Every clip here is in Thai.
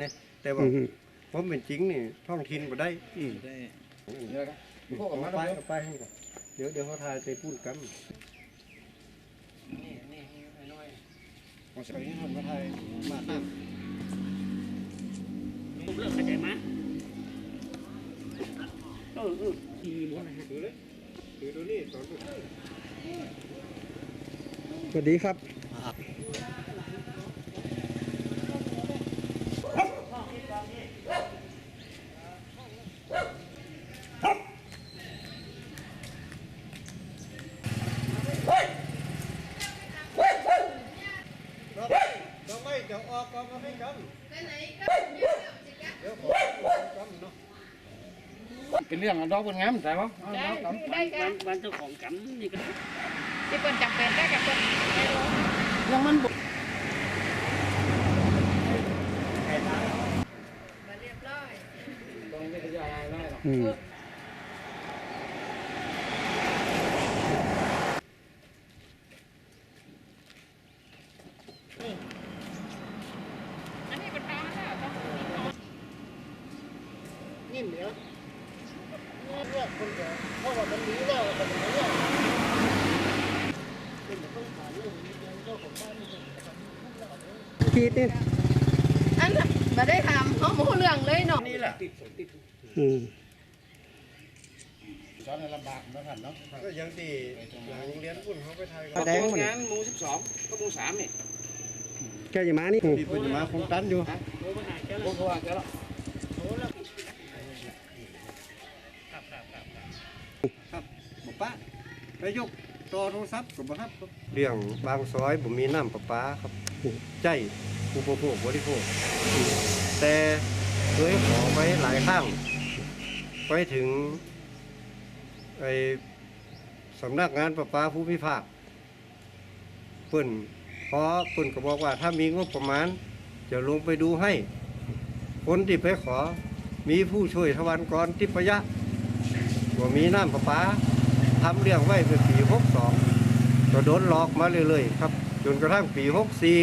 เนี่ยแต่ว่าอืมผมเป็นจริงนี่ท้องถิ่นบ่ได้อืมได้เยอะครับพวกเอากับมาไปแล้วเอาไปให้ก่อนเดี๋ยวเดี๋ยวเขาทายไปพูดกันนี่นี่ไอ้น้อยมาใส่ให้คนมาทายมาตั้งผมเลิกเข้าใจไหมเออเออขี่หมดนะฮะดูเลยดูดูนี่ตอนดูสวัสดีครับ เราไม่จะออกก็มาให้กัน cái này cái này เดี๋ยวขอกันเนาะ เป็นเรื่องดอกเป็นงามแต่ว่า Đấy, đây บ้าน cái บ้านเจ้าของกำนี่ก็ cái phần chặt bền cái cái phần ยังมันบุก và liệp loi ตรงนี้ไม่ได้ยายได้หรอก อืม anh ấy còn cao nữa không นิ่มเดี๋ยว เนี่ยเนี่ยคนเดียวเพราะว่ามันหนีแล้วมันหนีแล้วเป็นต้องผ่านเรื่องนี้เจ้าของบ้านนี่ขีดนี่ anh mà đây làm không mua lượng lấy nó นี่แหละอืมสอนให้ลำบากนะท่านเนาะก็ยังตีหลังเรียนพุ่นเขาไปไทยแสดงงานหมู่สิบสองก็หมู่สามนี่แกอย่ามานี่ที่ปัญมาคงตันอยู่พวกเขาว่าแกแล้ว ครับ ป้าไปยกต่อโทรศัพท์กับบ่ครับเรื่องบางซอยผมมีน้ำประปาครับใจผู้บริโภคบริโภค แต่เคยขอไปหลายครั้งไปถึงไอสำนักงานประปาผู้พิพากษ์เปิ่นเพราะเปิ่นก็บอกว่าถ้ามีงบประมาณ จะลงไปดูให้ คนที่ไปขอมีผู้ช่วยทวันกรทิพยะว่ามีน้ำประปา ทำเรื่องไว้เป็นปีหกสองก็โดนหลอกมาเรื่อยๆครับ จนกระทั่งปีหกสี่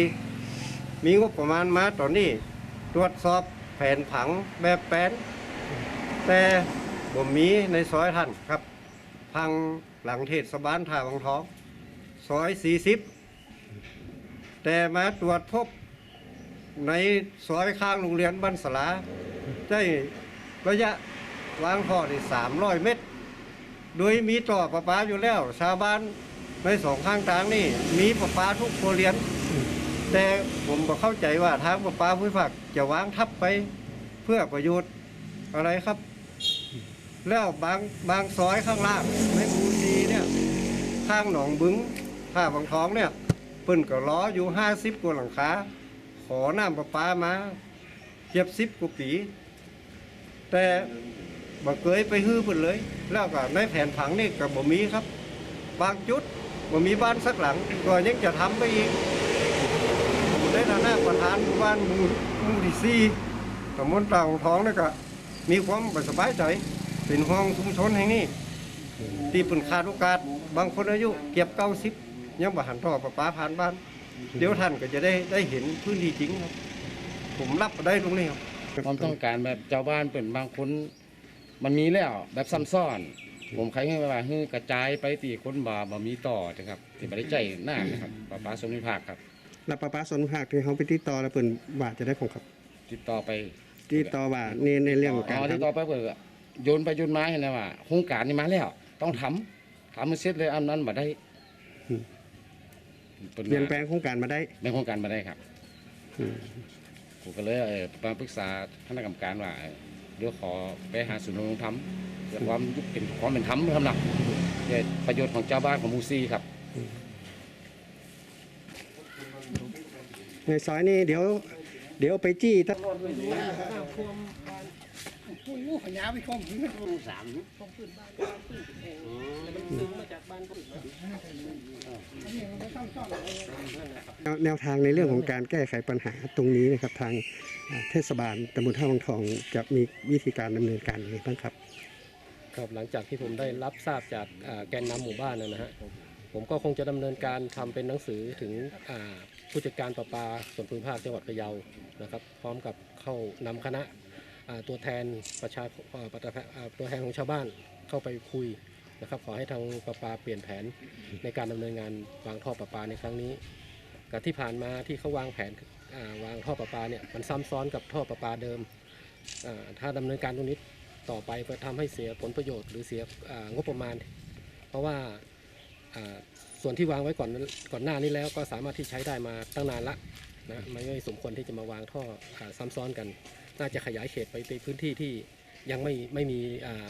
มีงบประมาณมาตอนนี้ ตรวจสอบแผนผังแบบแปนแต่บ่มีในซอยท่านครับ พังหลังเทศบาลท่าวังท้องซอยสี่สิบแต่มาตรวจพบในซอยข้างโรงเรียนบ้านสลาได้ระยะวางท่อได้สามร้อยเมตร โดยมีต่อประปาอยู่แล้ว ชาวบ้านในสองข้างทางนี่ มีประปาทุกครัวเรือนแต่ผมก็เข้าใจว่าทางประปาผู้ผักจะวางทับไปเพื่อประโยชน์อะไรครับ แล้วบางบางซอยข้างล่างในหมูซีเนี่ยข้างหนองบึงท่าบางท้องเนี่ยเพิ่นก็ล้ออยู่ห้าสิบกว่าหลังคาขอน้ำประปามาเทียบสิบกว่าปี แต่ บ่เคยไปฮื้อเพิ่นเลย แล้วก็ในแผนผังนี่ก็บ่มีครับ บางจุดบ่มีบ้านสักหลัง ก็ยังจะทำไปอีกผมได้ฐานะประธานหมู่บ้านหมู่หมู่ที่สี่ตำบลตางท้องนี่ก็มีความบ่สบายใจเป็นห้องชุมชนแห่งนี้ที่เพิ่นขาดโอกาสบางคนอายุเก็บ90ยังบ่หันท่อประปาผ่านบ้าน เดี๋ยวท่านก็จะได้ได้เห็นพื้นที่จริงครับ ผมรับได้ตรงนี้ครับความต้องการแบบเจ้าบ้านเป็นบางคน มันมีแล้วแบบซ้ำซ้อน ผมใครให้ว่าให้กระจายไปตีคนบ่าบ่มีต่อนะครับที่บ่ได้ใจหน้านะครับป้าป้าสมนิภาคครับแล้วป้าป้าสนภาคที่เขาไปติดต่อแล้วเปิ่นว่าจะได้ของครับติดต่อไปติดต่อว่าในในเรื่องของการอ๋อติดทำต่อไปเพื่อโยนไปโยนมาเห็นไหมว่าโครงการนี้มาแล้ว ต้องทำทำมันเสร็จเลยอันนั้นบ่ได้เปเปลี่ยนแปลงโครงการมาได้เป็นโครงการบ่ได้ครับอืม ผมก็เลยเอ่อมาปรึกษาคณะกรรมการว่าเอ่อ เดี๋ยวขอไปหาศูนย์ดำรงธรรมเพื่อความยุคเป็นความเป็นธรรมทำหนักเพื่อประโยชน์ของเจ้าบ้านของหมูซีครับ ในซอยนี้เดี๋ยว เดี๋ยวไปจี้ตั้ งแนวแนวทางในเรื่องของการแก้ไขปัญหาตรงนี้นะครับทางเทศบาลตำบลท่าวังทองจะมีวิธีการดำเนินการยังไงบ้างครับ ครับหลังจากที่ผมได้รับทราบจากแกนนำหมู่บ้านนะฮะผมก็คงจะดำเนินการทำเป็นหนังสือถึงผู้จัดการประปาส่วนภูมิภาคจังหวัดพะเยานะครับ พร้อมกับเข้านำคณะ ตัวแทนประชาประชาตัวแทนของชาวบ้านเข้าไปคุยนะครับ ขอให้ทางประปาเปลี่ยนแผนในการดำเนินงานวางท่อประปาในครั้งนี้กับที่ผ่านมาที่เขาวางแผนวางท่อประปาเนี่ยมันซ้ำซ้อนกับท่อประปาเดิม ถ้าดำเนินการตรงนี้ต่อไปก็ทำให้เสียผลประโยชน์หรือเสียงบประมาณ เพราะว่าส่วนที่วางไว้ก่อนก่อนหน้านี้แล้วก็สามารถที่ใช้ได้มาตั้งนานละ นะไม่ไม่สมควรที่จะมาวางท่ออาซ้ำซ้อนกัน น่าจะขยายเขตไปในพื้นที่ที่ยังไม่ไม่มีอ่า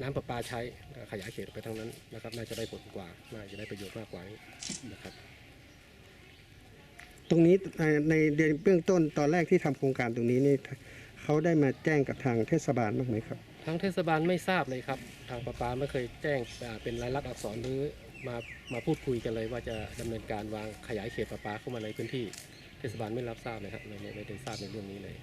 น้ำประปาใช้ขยายเขตไปทางนั้นนะครับ น่าจะได้ผลกว่า น่าจะได้ประโยชน์มากกว่านี้นะครับ ตรงนี้เอ่อในเดือนเบื้องต้นตอนแรกที่ทำโครงการตรงนี้นี่เขาได้มาแจ้งกับทางเทศบาลบ้างไหมครับ ทางเทศบาลไม่ทราบเลยครับ ทางประปาไม่เคยแจ้งอ่าเป็นรายลักษณ์อักษรหรือมามาพูดคุยกันเลยว่าจะดำเนินการวางขยายเขตประปาเข้ามาในพื้นที่ เทศบาลไม่รับทราบเลยครับไม่ไม่ไม่ได้ทราบในเรื่องนี้เลย